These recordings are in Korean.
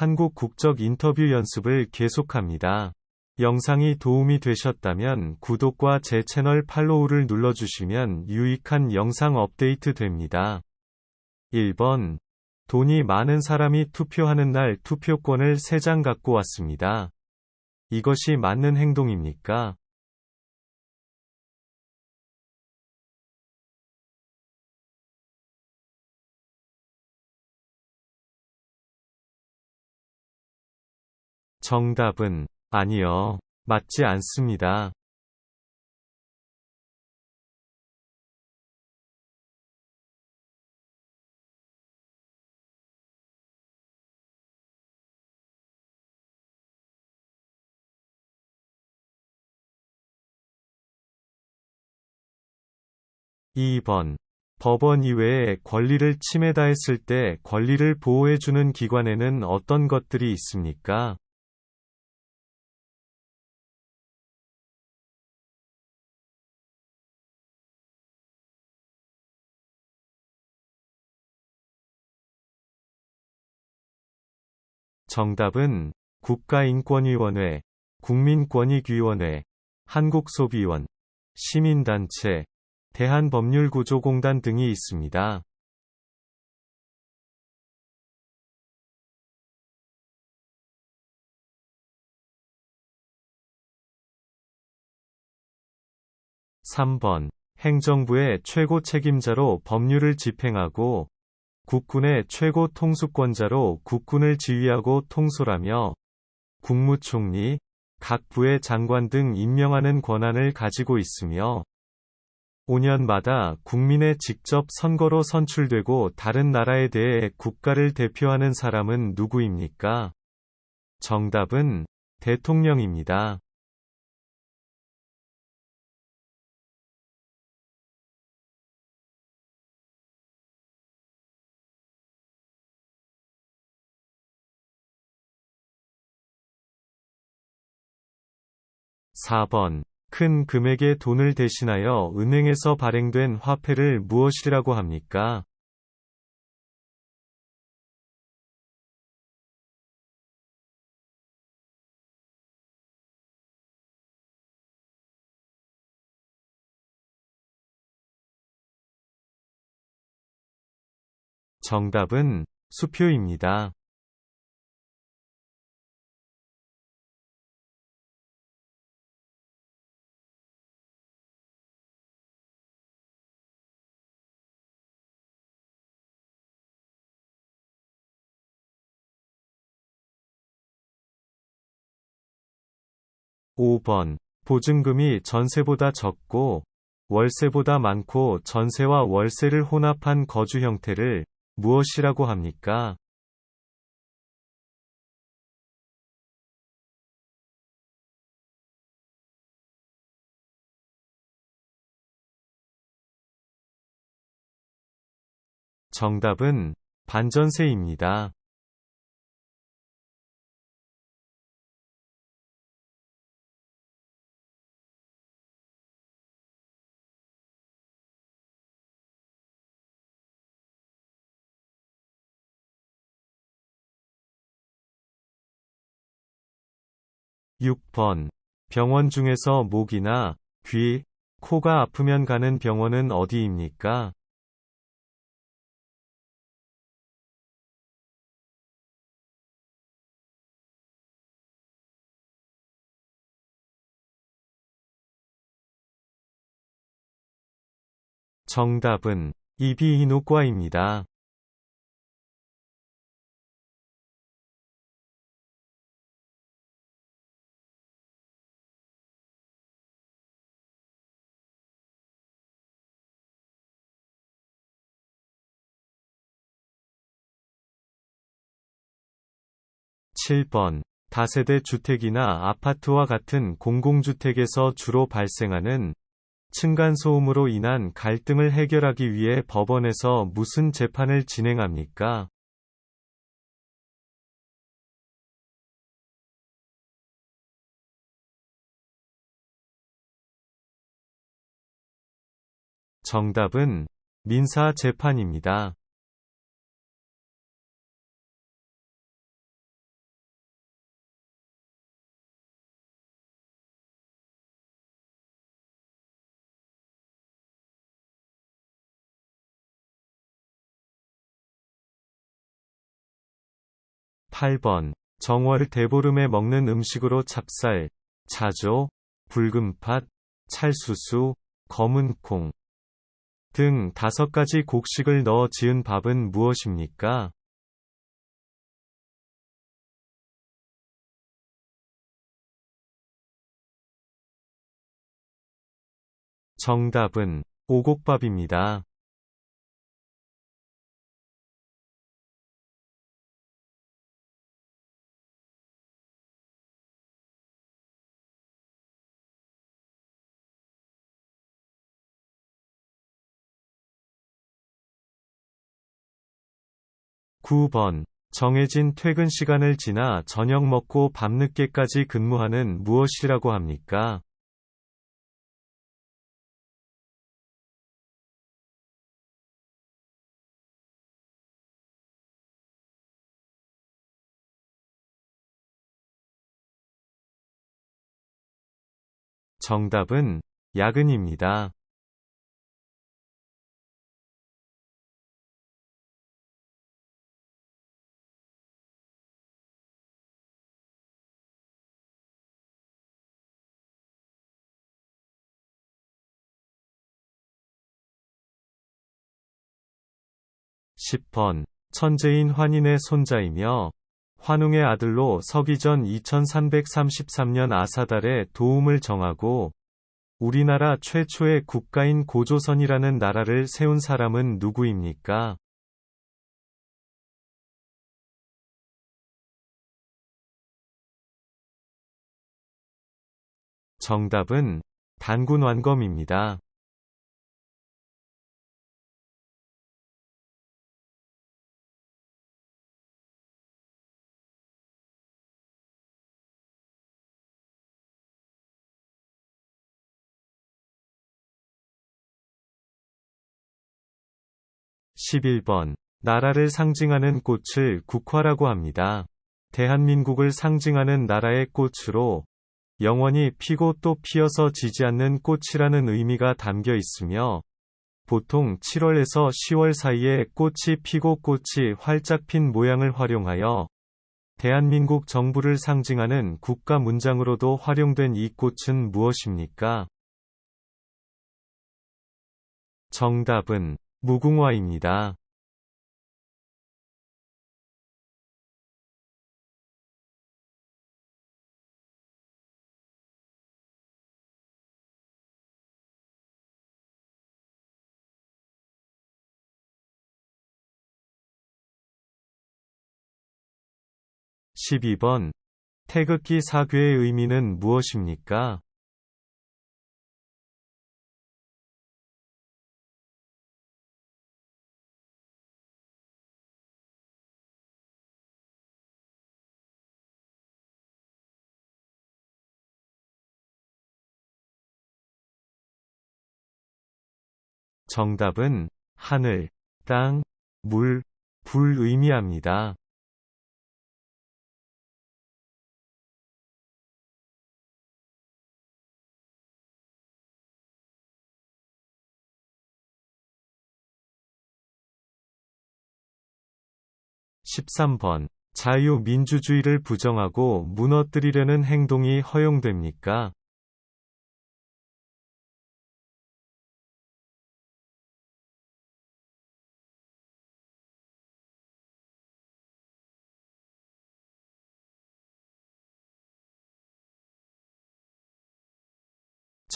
한국 국적 인터뷰 연습을 계속합니다. 영상이 도움이 되셨다면 구독과 제 채널 팔로우를 눌러주시면 유익한 영상 업데이트 됩니다. 1번. 돈이 많은 사람이 투표하는 날 투표권을 3장 갖고 왔습니다. 이것이 맞는 행동입니까? 정답은 아니요. 맞지 않습니다. (2번) 법원 이외에 권리를 침해다했을 때 권리를 보호해주는 기관에는 어떤 것들이 있습니까? 정답은 국가인권위원회, 국민권익위원회, 한국소비원, 시민단체, 대한법률구조공단 등이 있습니다. (3번) 행정부의 최고 책임자로 법률을 집행하고 국군의 최고 통수권자로 국군을 지휘하고 통솔하며 국무총리, 각 부의 장관 등 임명하는 권한을 가지고 있으며 5년마다 국민의 직접 선거로 선출되고 다른 나라에 대해 국가를 대표하는 사람은 누구입니까? 정답은 대통령입니다. 4번. 큰 금액의 돈을 대신하여 은행에서 발행된 화폐를 무엇이라고 합니까? 정답은 수표입니다. 5번. 보증금이 전세보다 적고 월세보다 많고 전세와 월세를 혼합한 거주 형태를 무엇이라고 합니까? 정답은 반전세입니다. 6번. 병원 중에서 목이나 귀, 코가 아프면 가는 병원은 어디입니까? 정답은 이비인후과입니다. 7번. 다세대 주택이나 아파트와 같은 공공주택에서 주로 발생하는 층간소음으로 인한 갈등을 해결하기 위해 법원에서 무슨 재판을 진행합니까? 정답은 민사 재판입니다. 8번. 정월 대보름에 먹는 음식으로 찹쌀, 자조, 붉은팥, 찰수수, 검은콩 등 다섯 가지 곡식을 넣어 지은 밥은 무엇입니까? 정답은 오곡밥입니다. 9번. 정해진 퇴근 시간을 지나 저녁 먹고 밤늦게까지 근무하는 무엇이라고 합니까? 정답은 야근입니다. 10번. 천재인 환인의 손자이며 환웅의 아들로 서기전 2333년 아사달의 도움을 정하고 우리나라 최초의 국가인 고조선이라는 나라를 세운 사람은 누구입니까? 정답은 단군 완검입니다. 11번. 나라를 상징하는 꽃을 국화라고 합니다. 대한민국을 상징하는 나라의 꽃으로 영원히 피고 또 피어서 지지 않는 꽃이라는 의미가 담겨 있으며 보통 7월에서 10월 사이에 꽃이 피고 꽃이 활짝 핀 모양을 활용하여 대한민국 정부를 상징하는 국가 문장으로도 활용된 이 꽃은 무엇입니까? 정답은 무궁화입니다. 12번. 태극기 사괴의 의미는 무엇입니까? 정답은 하늘, 땅, 물, 불 의미합니다. 13번. 자유민주주의를 부정하고 무너뜨리려는 행동이 허용됩니까?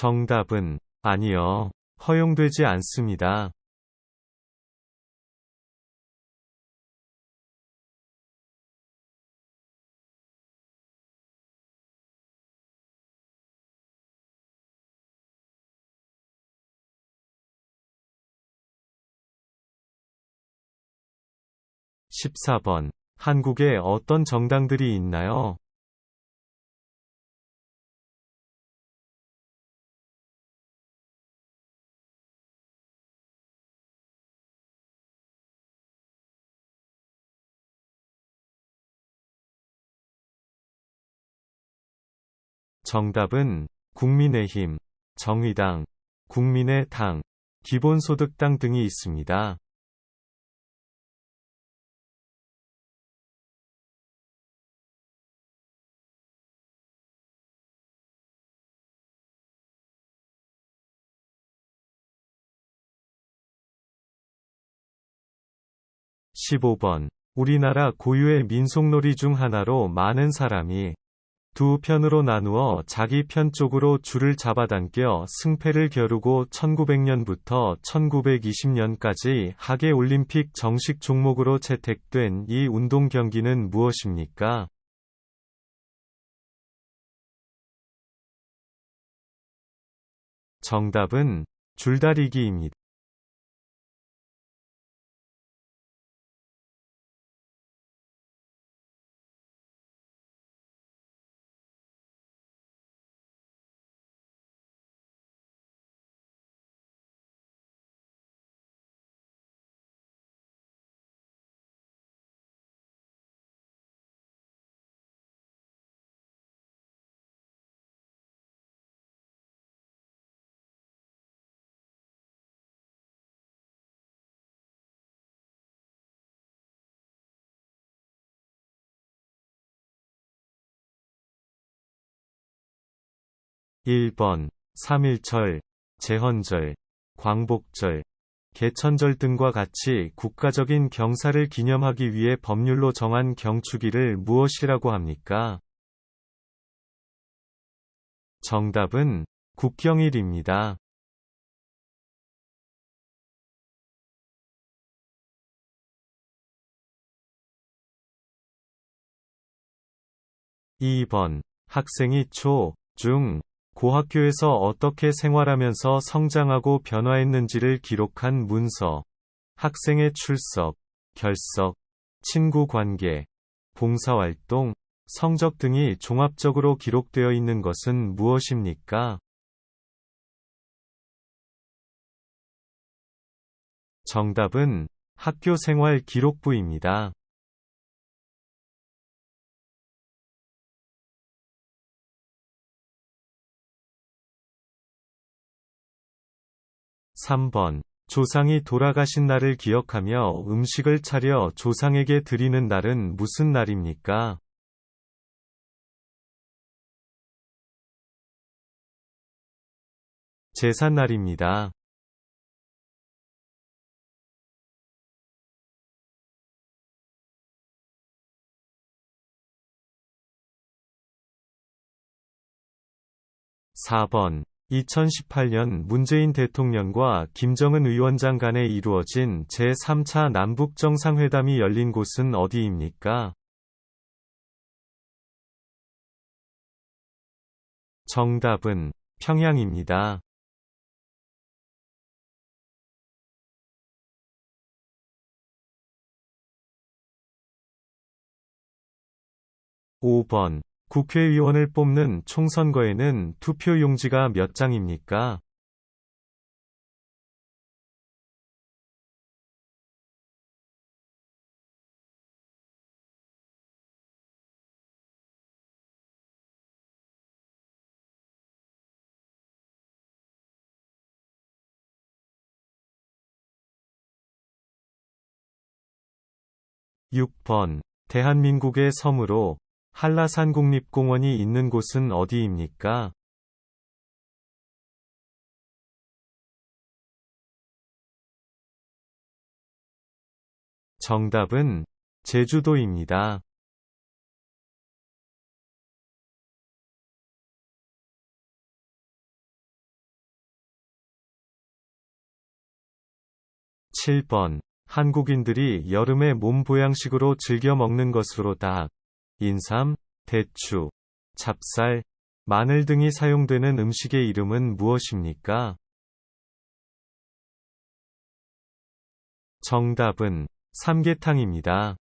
정답은 아니요. 허용되지 않습니다. 14번. 한국에 어떤 정당들이 있나요? 정답은 국민의힘, 정의당, 국민의당, 기본소득당 등이 있습니다. (15번) 우리나라 고유의 민속놀이 중 하나로 많은 사람이 두 편으로 나누어 자기 편 쪽으로 줄을 잡아당겨 승패를 겨루고 1900년부터 1920년까지 하계 올림픽 정식 종목으로 채택된 이 운동 경기는 무엇입니까? 정답은 줄다리기입니다. 1번, 3.1절, 제헌절, 광복절, 개천절 등과 같이 국가적인 경사를 기념하기 위해 법률로 정한 경축일을 무엇이라고 합니까? 정답은 국경일입니다. 2번 학생이 초, 중, 고학교에서 어떻게 생활하면서 성장하고 변화했는지를 기록한 문서. 학생의 출석, 결석, 친구 관계, 봉사활동, 성적 등이 종합적으로 기록되어 있는 것은 무엇입니까? 정답은 학교 생활 기록부입니다. 3번. 조상이 돌아가신 날을 기억하며 음식을 차려 조상에게 드리는 날은 무슨 날입니까? 제삿날입니다. 4번 2018년 문재인 대통령과 김정은 위원장 간에 이루어진 제3차 남북정상회담이 열린 곳은 어디입니까? 정답은 평양입니다. 5번 국회의원을 뽑는 총선거에는 투표 용지가 몇 장입니까? (6번) 대한민국의 섬으로 한라산 국립공원이 있는 곳은 어디입니까? 정답은 제주도입니다. 7번 한국인들이 여름에 몸 보양식으로 즐겨 먹는 것으로 닭, 인삼, 대추, 찹쌀, 마늘 등이 사용되는 음식의 이름은 무엇입니까? 정답은 삼계탕입니다.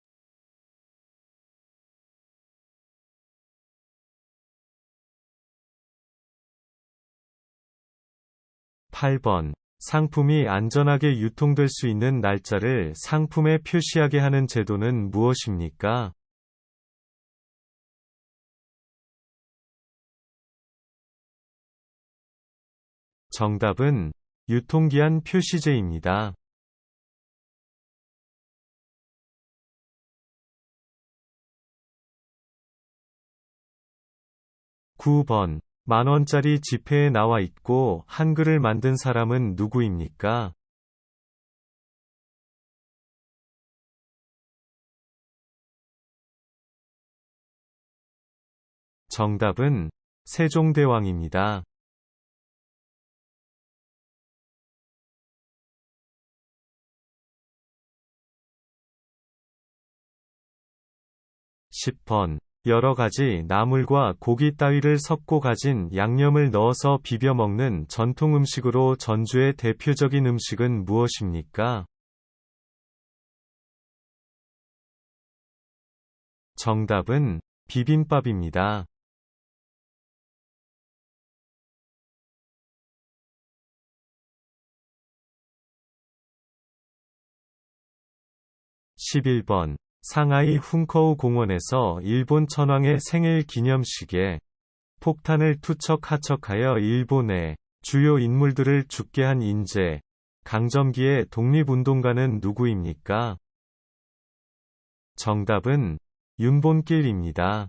8번 상품이 안전하게 유통될 수 있는 날짜를 상품에 표시하게 하는 제도는 무엇입니까? 정답은 유통기한 표시제입니다. (9번) 만원짜리 지폐에 나와 있고 한글을 만든 사람은 누구입니까? 정답은 세종대왕입니다. 10번. 여러 가지 나물과 고기 따위를 섞고 가진 양념을 넣어서 비벼 먹는 전통 음식으로 전주의 대표적인 음식은 무엇입니까? 정답은 비빔밥입니다. 11번 상하이 훈커우 공원에서 일본 천황의 생일 기념식에 폭탄을 투척 하척하여 일본의 주요 인물들을 죽게 한 인재, 강점기의 독립운동가는 누구입니까? 정답은 윤본길입니다.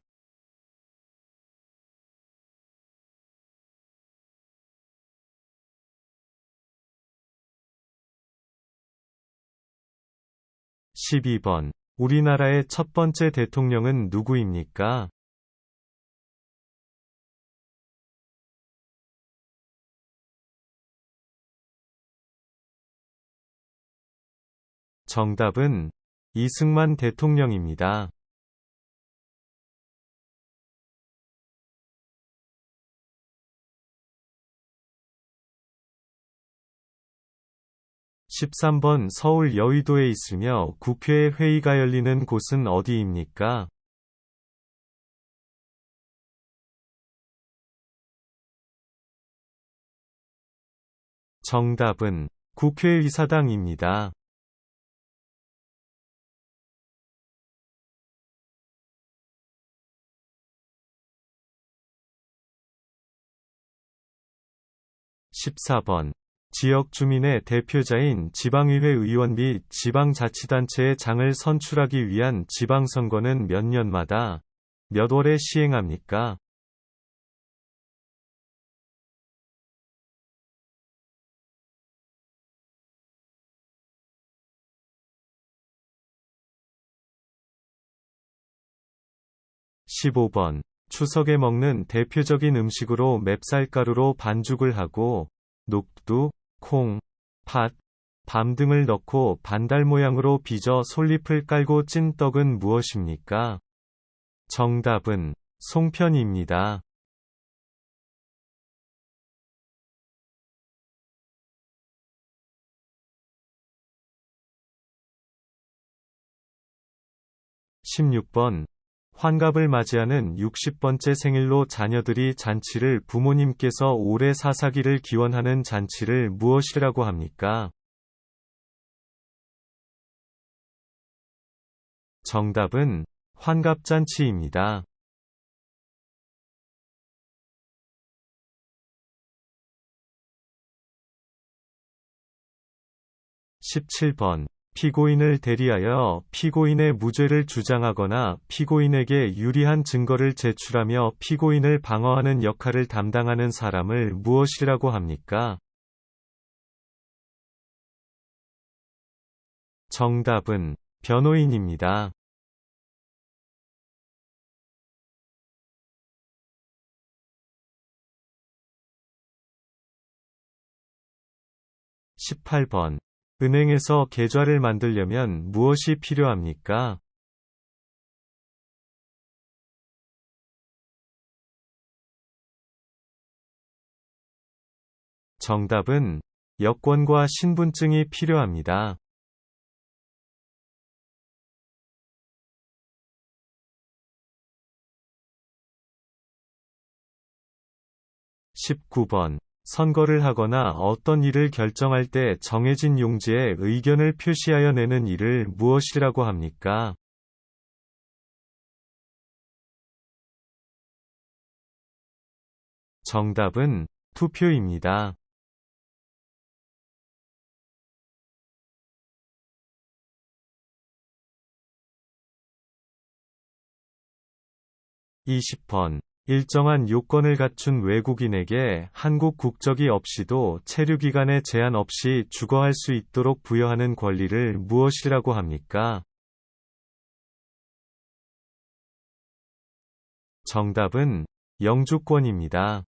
12번. 우리나라의 첫 번째 대통령은 누구입니까? 정답은 이승만 대통령입니다. 13번 서울 여의도에 있으며 국회 회의가 열리는 곳은 어디입니까? 정답은 국회의사당입니다. 14번 지역 주민의 대표자인 지방의회 의원 및 지방자치단체의 장을 선출하기 위한 지방선거는 몇 년마다 몇 월에 시행합니까? (15번) 추석에 먹는 대표적인 음식으로 맵쌀가루로 반죽을 하고 녹두, 콩, 팥, 밤 등을 넣고 반달 모양으로 빚어 솔잎을 깔고 찐 떡은 무엇입니까? 정답은 송편입니다. 16번 환갑을 맞이하는 60번째 생일로 자녀들이 잔치를 부모님께서 오래 사사기를 기원하는 잔치를 무엇이라고 합니까? 정답은 환갑잔치입니다. 17번 피고인을 대리하여 피고인의 무죄를 주장하거나 피고인에게 유리한 증거를 제출하며 피고인을 방어하는 역할을 담당하는 사람을 무엇이라고 합니까? 정답은 변호인입니다. 18번 은행에서 계좌를 만들려면 무엇이 필요합니까? 정답은 여권과 신분증이 필요합니다. 19번 선거를 하거나 어떤 일을 결정할 때 정해진 용지에 의견을 표시하여 내는 일을 무엇이라고 합니까? 정답은 투표입니다. 20번 일정한 요건을 갖춘 외국인에게 한국 국적이 없이도 체류 기간에 제한 없이 주거할 수 있도록 부여하는 권리를 무엇이라고 합니까? 정답은 영주권입니다.